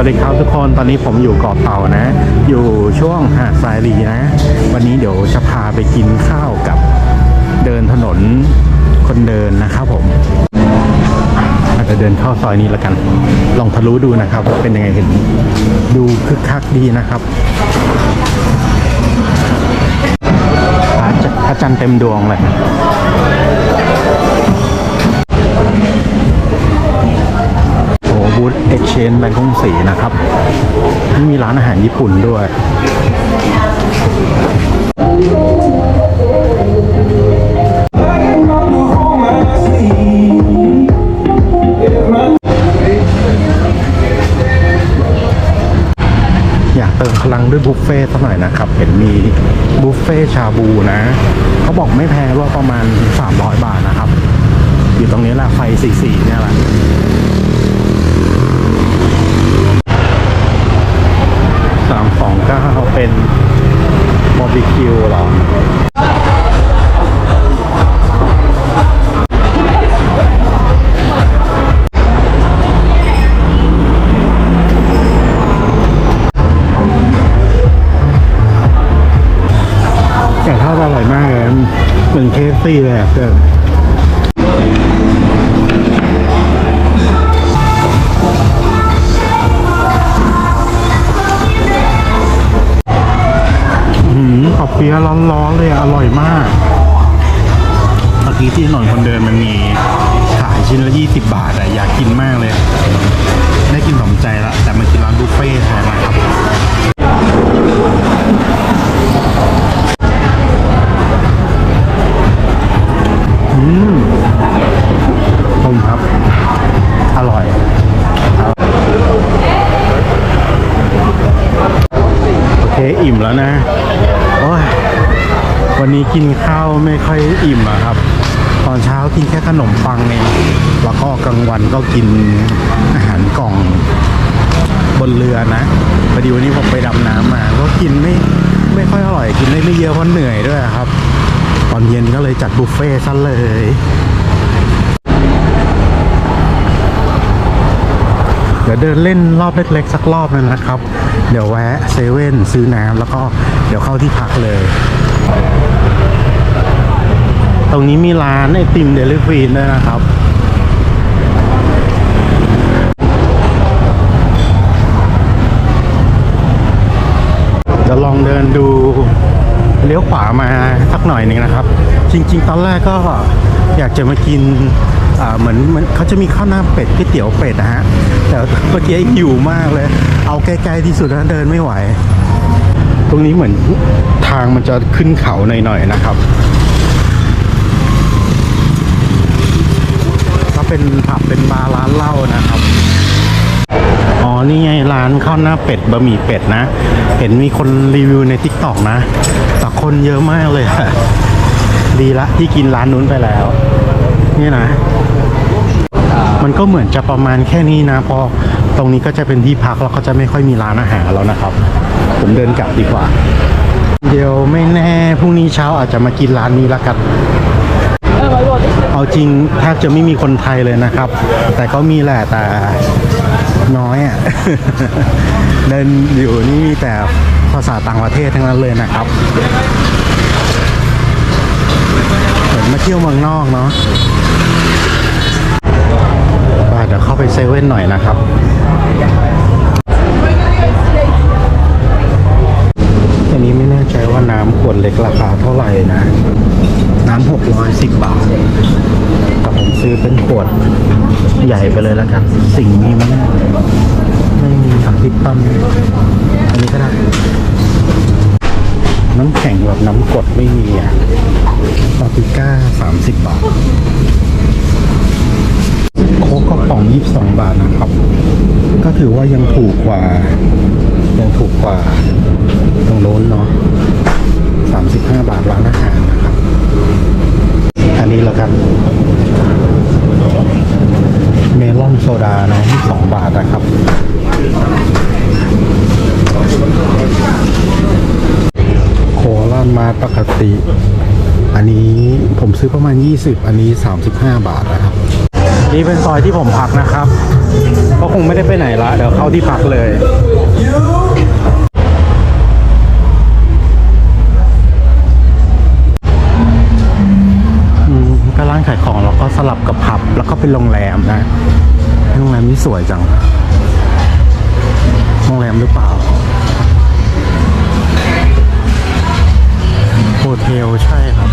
วัสดีครับทุกคนตอนนี้ผมอยู่เกาะเต่านะ อยู่ช่วงหาดทรายรีนะ วันนี้เดี๋ยวจะพาไปกินข้าวกับเดินถนนคนเดินนะครับผมอาจจะเดินเข้าซอยนี้แล้วกัน ลองทะลุดูนะครับว่าเป็นยังไงเห็นดูคึกคักดีนะครับพระจันทร์พระจันทร์เต็มดวงเลย นนแบงก์กรุงศรีนะครับนี่มีร้านอาหารญี่ปุ่นด้วยอยากเติมพลังด้วยบุฟเฟ่ต์สักหน่อยนะครับ เห็นมีบุฟเฟ่ชาบูนะ เขาบอกไม่แพงว่าประมาณ 300 บาทนะครับ อยู่ตรงนี้แหละไฟสีๆเนี่ยแหละสามสองเก้าเป็นบาร์บีคิวเหรอไก่ทอดอร่อยมากเลยเหมือนเคฟซี่เลยอะเพื่อน เปี๊ยะร้อนๆเลยอร่อยมากเมื่อกี้ที่ถนนคนเดินมันมีขายชิ้นละ 20 บาทอะอยากกินมากเลย วันนี้กินข้าวไม่ค่อยอิ่มอะครับ ตอนเช้ากินแค่ขนมปังเองแล้วก็กลางวันก็กินอาหารกล่องบนเรือนะพอดีวันนี้ผมไปดำน้ำมาก็กินไม่ไม่ค่อยอร่อยกินได้ไม่เยอะเพราะเหนื่อยด้วยครับ ตอนเย็นก็เลยจัดบุฟเฟ่ต์ซะเลยเดี๋ยวเดินเล่นรอบเล็กๆสักรอบนึงนะครับ เดี๋ยวแวะเซเว่นซื้อน้ำแล้วก็เดี๋ยวเข้าที่พักเลย ตรงนี้มีร้านไอติมเดลิฟรีด้วยนะครับ จะลองเดินดูเลี้ยวขวามาสักหน่อยหนึ่งนะครับ จริง ๆ ตอนแรกก็อยากจะมากินเหมือนเหมือนเขาจะมีข้าวหน้าเป็ดก๋วยเตี๋ยวเป็ดนะฮะ แต่เมื่อกี้หิวมากเลย เอาใกล้ๆที่สุดแล้วเดินไม่ไหว ตรงนี้เหมือนทางมันจะขึ้นเขาหน่อยๆนะครับ เป็นผับเป็นบาร์ร้านเหล้านะครับอ๋อนี่ไงร้านข้าวหน้าเป็ดบะหมี่เป็ดนะ เห็นมีคนรีวิวในทิกตอกนะแต่คนเยอะมากเลยอะดีละที่กินร้านนู้นไปแล้ว นี่นะ มันก็เหมือนจะประมาณแค่นี้นะพอตรงนี้ก็จะเป็นที่พักแล้วก็จะไม่ค่อยมีร้านอาหารแล้วนะครับ ผมเดินกลับดีกว่า เดี๋ยวไม่แน่พรุ่งนี้เช้าอาจจะมากินร้านนี้ละกัน เอาจริงแทบจะไม่มีคนไทยเลยนะครับ แต่ก็มีแหละแต่น้อยอะเดินอยู่นี่มีแต่ภาษาต่างประเทศทั้งนั้นเลยนะครับเหมือนมาเที่ยวเมืองนอกเนาะเดี๋ยวเข้าไปเซเว่นหน่อยนะครับ ไปเลยแล้วกัน สิ่งนี้ไม่ไม่มีถังพิปั้นอันนี้ก็ได้น้ำแข็งแบบน้ำกดไม่มีอะปาปิก้าสามสิบบาท โค้กกระป๋องยี่สิบสองบาทนะครับ ก็ถือว่ายังถูกกว่า ยังถูกกว่าตรงโน้นเนาะสามสิบห้าบาทร้านอาหารนะครับ อันนี้แล้วกัน เมลอนโซดานะที่สองบาทนะครับ โคลามา ปกติ อันนี้ผมซื้อประมาณ 20 อันนี้ 35 บาทนะครับ นี่เป็นซอยที่ผมพักนะครับ ก็คงไม่ได้ไปไหนละ เดี๋ยวเข้าที่พักเลยก็ร้านขายของแล้วก็สลับกับผับแล้วก็เป็นโรงแรมนะ โรงแรมนี้สวยจัง โรงแรมหรือเปล่า โฮเทลใช่ครับ